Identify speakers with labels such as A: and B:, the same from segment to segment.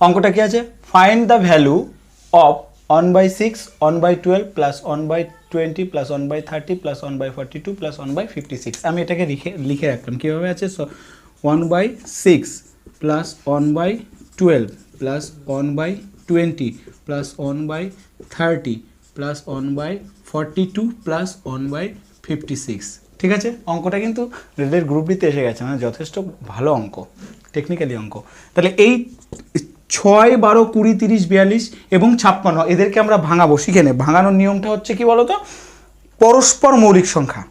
A: অঙ্কটা কি আছে find the value of one by six one by twelve plus one by twenty plus one by thirty plus one by forty two plus one by fifty six আমি এটাকে লিখে লিখে রাখলাম কীভাবে আছে one by six plus one by twelve plus one by twenty plus one by thirty plus one by forty two plus one by fifty six ঠিক আছে অঙ্কটা কিন্তু রেলের গ্রুপ ডিতে এসে গেছে মানে যথেষ্ট ভালো অঙ্ক টেকনিক্যালি অঙ্ক তাহলে এই ছয়, বারো, কুড়ি, তিরিশ, বিয়াল্লিশ এবং ছাপ্পান্ন। এদেরকে আমরা ভাঙাবো। শিখে নে। ভাঙানোর নিয়মটা হচ্ছে কি বলতো? পরস্পর মৌলিক সংখ্যা।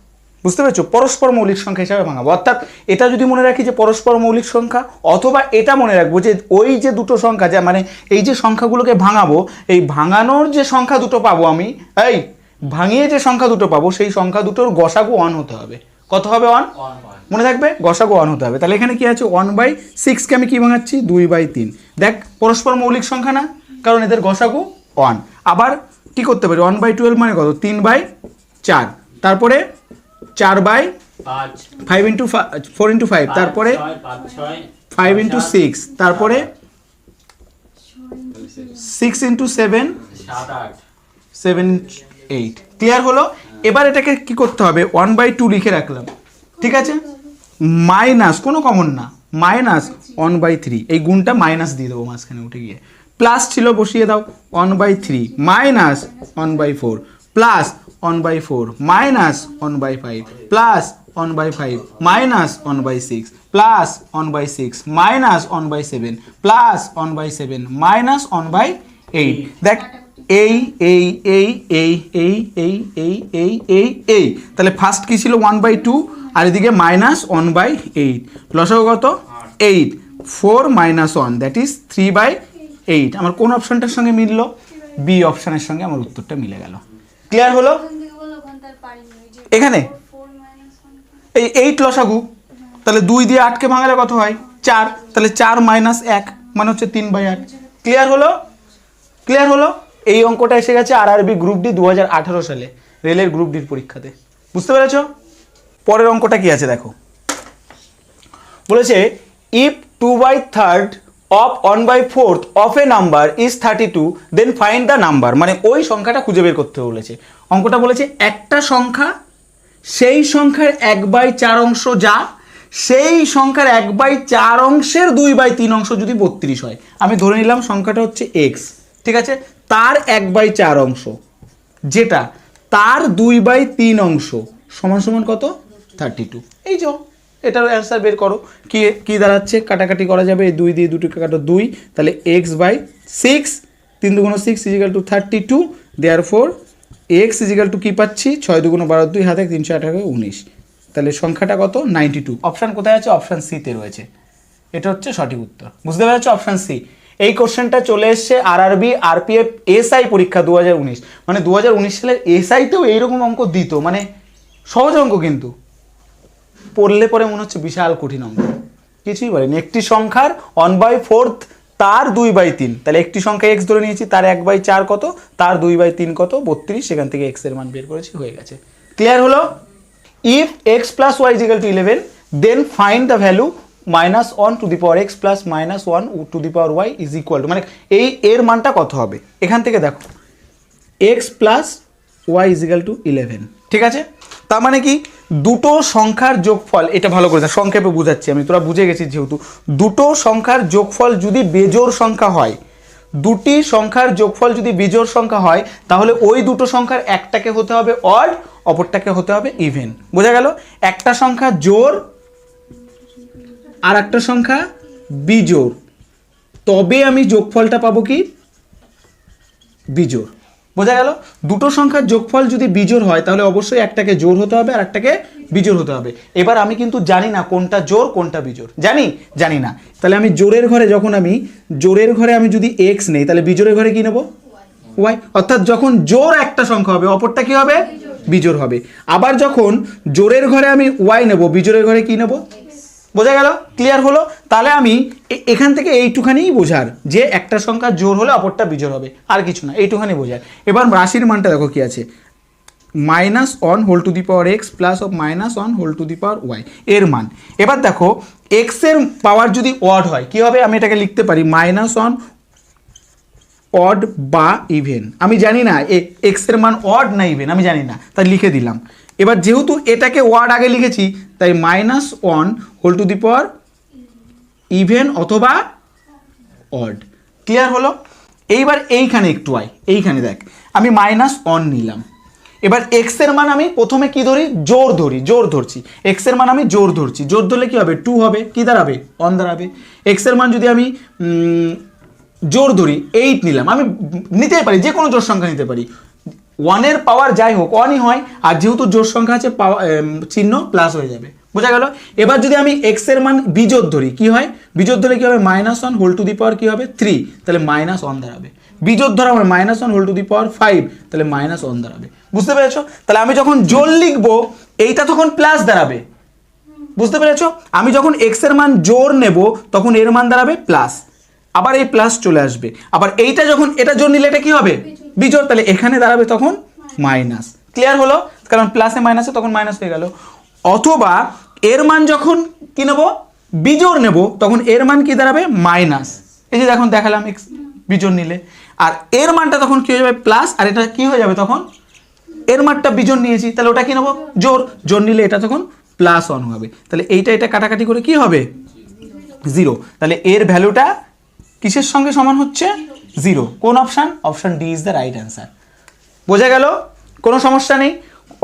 A: বুঝতে পেরেছ? পরস্পর মৌলিক সংখ্যা হিসাবে ভাঙাবো। অর্থাৎ এটা যদি মনে রাখি যে পরস্পর মৌলিক সংখ্যা, অথবা এটা মনে রাখব যে ওই যে দুটো সংখ্যা, যা মানে এই যে সংখ্যাগুলোকে ভাঙাবো, এই ভাঙানোর যে সংখ্যা দুটো পাবো আমি, এই ভাঙিয়ে যে সংখ্যা দুটো পাবো, সেই সংখ্যা দুটোর গসাগু অন হতে হবে। কত হবে ওয়ান মনে থাকবে? গসাগু ওয়ান হতে হবে। তাহলে এখানে কি আছে? ওয়ান বাই সিক্সকে আমি কি ভাঙাচ্ছি? দুই বাই তিন। দেখ পরস্পর মৌলিক সংখ্যা না কারণ এদের গসাগু ওয়ান আবার কি করতে পারি ওয়ান বাই টুয়েলভ মানে কত? তিন বাই চার। তারপরে চার by five into four into five তারপরে ফাইভ ইন্টু সিক্স তারপরে six into seven seven eight clear হলো? এবার এটাকে কি করতে হবে ওয়ান বাই টু লিখে রাখলাম ঠিক আছে মাইনাস কোনো কমন না মাইনাস ওয়ান বাই থ্রি এই গুণটা মাইনাস দিয়ে দেবো মাঝখানে উঠে গিয়ে প্লাস ছিল বসিয়ে দাও one by three minus one by four plus one by four minus one by five plus one by five minus one by six plus one by six minus one by seven plus one by seven minus one by eight দেখ এই এই এই এই এই এই এই এই এই এই। তাহলে ফার্স্ট কী ছিল? ওয়ান বাই টু আর এদিকে মাইনাস ওয়ান বাই এইট লসাগু কত? Eight four minus one that is three by eight আমার কোন অপশানটার সঙ্গে মিললো? বি অপশানের সঙ্গে আমার উত্তরটা মিলে গেল। ক্লিয়ার হলো? এখানে? এই এইট লসাগু। তাহলে দুই দিয়ে আটকে ভাঙালে কত হয়? চার। তাহলে চার মাইনাস এক মানে হচ্ছে তিন বাই আট। ক্লিয়ার হলো? ক্লিয়ার হলো? এই অঙ্কটা এসে গেছে আর আরবি গ্রুপ ডি দু হাজার আঠারো সালে, রেলের গ্রুপ ডির পরীক্ষাতে। বুঝতে পেরেছ? পরের অঙ্কটা কি আছে দেখো। বলেছে if two by third of one by fourth of a number is thirty two then find the number মানে ওই সংখ্যাটা খুঁজে বের করতে বলেছে। অঙ্কটা বলেছে, একটা সংখ্যা, সেই সংখ্যার এক বাই চার অংশ যা, সেই সংখ্যার এক বাই চার অংশের দুই বাই তিন অংশ যদি বত্রিশ হয়। আমি ধরে নিলাম সংখ্যাটা হচ্ছে এক্স ঠিক আছে? তার এক বাই চার অংশ। যেটা তার দুই বাই তিন অংশ। সমান সমান কত? থার্টি টু এই যে, এটার অ্যান্সার বের করো। কি কি দাঁড়াচ্ছে? কাটাকাটি করা যাবে। এই দুই দিয়ে দুটো কাটো দুই। তাহলে এক্স বাই সিক্স তিন দুগুণ six is equal to thirty two therefore x is equal to কী পাচ্ছি? ছয় দুগুণ বারো দুই, হাতে তিনশো আঠারো, উনিশ। তাহলে সংখ্যাটা কত? নাইনটি টু অপশান কোথায় আছে? অপশান সিতে রয়েছে। এটা হচ্ছে সঠিক উত্তর। বুঝতে পেরেছ? অপশান সি এই কোশ্চেনটা চলে এসছে আর আরবি আরপিএফ এসআই পরীক্ষা দু হাজার উনিশ মানে দু সালের এসআইতেও এইরকম অঙ্ক দিত মানে সহজ অঙ্ক কিন্তু। পড়লে পরে মনে হচ্ছে বিশাল কঠিন অঙ্ক। কিছুই বলেনি। একটি সংখ্যার ওয়ান বাই ফোর্থ তার দুই বাই তিন। তাহলে একটি সংখ্যা এক্স ধরে নিয়েছি, তার এক বাই চার কত? তার দুই বাই তিন কত? বত্রিশ। সেখান থেকে এক্সের মান বের করেছি, হয়ে গেছে। ক্লিয়ার হলো? If x plus y is equal to eleven then find the value minus one to the power x plus minus one to the power y is equal to মানে এই এর মানটা কত হবে? এখান থেকে দেখো। X plus y is equal to eleven ঠিক আছে? তার মানে কি? দুটো সংখ্যার যোগফল, এটা ভালো করে সংক্ষেপে বুঝাচ্ছি আমি, তোরা বুঝে গেছিস যেহেতু। দুটো সংখ্যার যোগফল যদি বেজোড় সংখ্যা হয়, দুটি সংখ্যার যোগফল যদি বিজোড় সংখ্যা হয়, তাহলে ওই দুটো সংখ্যার একটাকে হতে হবে অড অপরটাকে হতে হবে ইভেন বোঝা গেল? একটা সংখ্যা জোর আর একটা সংখ্যা, বিজোড়। তবে আমি যোগফলটা পাবো কি? বিজোড়। বোঝা গেল? দুটো সংখ্যার যোগফল যদি বিজোড় হয়, তাহলে অবশ্যই একটাকে জোর হতে হবে আর একটাকে বিজোড় হতে হবে। এবার আমি কিন্তু জানি না কোনটা জোর কোনটা বিজোড়। জানি? জানি না। তাহলে আমি জোরের ঘরে যখন আমি জোরের ঘরে আমি যদি এক্স নেই, তাহলে বিজোড়ের ঘরে কি নেব? ওয়াই অর্থাৎ যখন জোর একটা সংখ্যা হবে, অপরটা কি হবে? বিজোড় হবে। আবার যখন জোরের ঘরে আমি ওয়াই নেব, বিজোড়ের ঘরে কি নেব? বোঝা গেল? ক্লিয়ার হলো? তাহলে আমি এখান থেকে এইটুখানিই বোঝার যে একটা সংখ্যা জোর হলে অপরটা বিজোর হবে। আর কিছু না, এইটুখানি বোঝার। এবার রাশির মানটা দেখো কি আছে। Minus one whole to the power x plus of minus one whole to the power y এর মান। এবার দেখো এক্সের পাওয়ার যদি ওয়ার্ড হয়, কি হবে? আমি এটাকে লিখতে পারি মাইনাস ওয়ান অড বা ইভেন আমি জানি না, এ এক্সের মান অড না ইভেন আমি জানি না, তাই লিখে দিলাম। এবার যেহেতু এটাকে ওয়ার্ড আগে লিখেছি তাই minus one whole to the power even অথবা অড ক্লিয়ার হলো? এইবার এইখানে একটু আয়, এইখানে দেখ। আমি মাইনাস অন নিলাম। এবার এক্সের মান আমি প্রথমে কি ধরি? জোর ধরি, জোর ধরছি। এক্সের মান আমি জোর ধরছি। জোর ধরলে কি হবে? টু হবে। কি দাঁড়াবে? অন দাঁড়াবে। এক্সের মান যদি আমি জোর ধরি এইট নিলাম। আমি নিতেই পারি যে কোনো জোর সংখ্যা নিতে পারি। ওয়ানের পাওয়ার যাই হোক ওয়ানই হয়, আর যেহেতু জোর সংখ্যা আছে পাওয়া চিহ্ন প্লাস হয়ে যাবে। বোঝা গেল? এবার যদি আমি এক্সের মান বিজোর ধরি, কি হয়? বিজোর ধরে কি হবে? Minus one whole to the power কি হবে? থ্রি তাহলে মাইনাস ওয়ান দাঁড়াবে। বিজোর ধরা আমার minus one whole to the power five তাহলে মাইনাস ওয়ান দাঁড়াবে। বুঝতে পেরেছ? তাহলে আমি যখন জোর লিখব, এইটা তখন প্লাস দাঁড়াবে। বুঝতে পেরেছ? আমি যখন এক্সের মান জোর নেব, তখন এর মান দাঁড়াবে প্লাস আবার এই প্লাস চলে আসবে। আবার এইটা যখন, এটা জোর নিলে এটা কি হবে? বিজোর তাহলে এখানে দাঁড়াবে তখন মাইনাস। ক্লিয়ার হলো? কারণ প্লাসে মাইনাসে তখন মাইনাস হয়ে গেল। অথবা এর মান যখন কি নেব? বিজোর নেব, তখন এর মান কি দাঁড়াবে? মাইনাস এই যে দেখুন, দেখালাম এক্স বিজোর নিলে। আর এর মানটা তখন কি হয়ে যাবে? প্লাস আর এটা কি হয়ে যাবে তখন? এর মানটা বিজন নিয়েছি, তাহলে ওটা কি নেব? জোর জোর নিলে এটা তখন প্লাস ওয়ান হবে। তাহলে এইটা, এটা কাটাকাটি করে কি হবে? জিরো তাহলে এর ভ্যালুটা কিসের সঙ্গে সমান হচ্ছে? জিরো। কোন option option D is the right answer বোঝা গেল? কোনো সমস্যা নেই।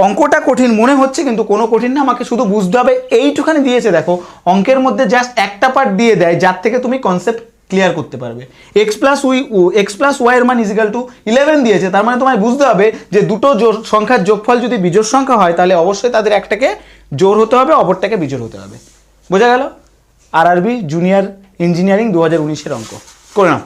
A: অঙ্কটা কঠিন মনে হচ্ছে, কিন্তু কোনো কঠিন না। আমাকে শুধু বুঝতে হবে, এইটুখানি দিয়েছে দেখো। অঙ্কের মধ্যে জাস্ট একটা পার্ট দিয়ে দেয়, যার থেকে তুমি কনসেপ্ট ক্লিয়ার করতে পারবে। X plus y x plus y এর মান ইজিক্যাল টু ইলেভেন দিয়েছে। তার মানে তোমায় বুঝতে হবে যে দুটো জোর সংখ্যার যোগফল যদি বিজোড় সংখ্যা হয়, তাহলে অবশ্যই তাদের একটাকে জোর হতে হবে, অপরটাকে বিজোড় হতে হবে। বোঝা গেল? আর আরবি জুনিয়র ইঞ্জিনিয়ারিং দু হাজার উনিশের অঙ্ক। করে নাও।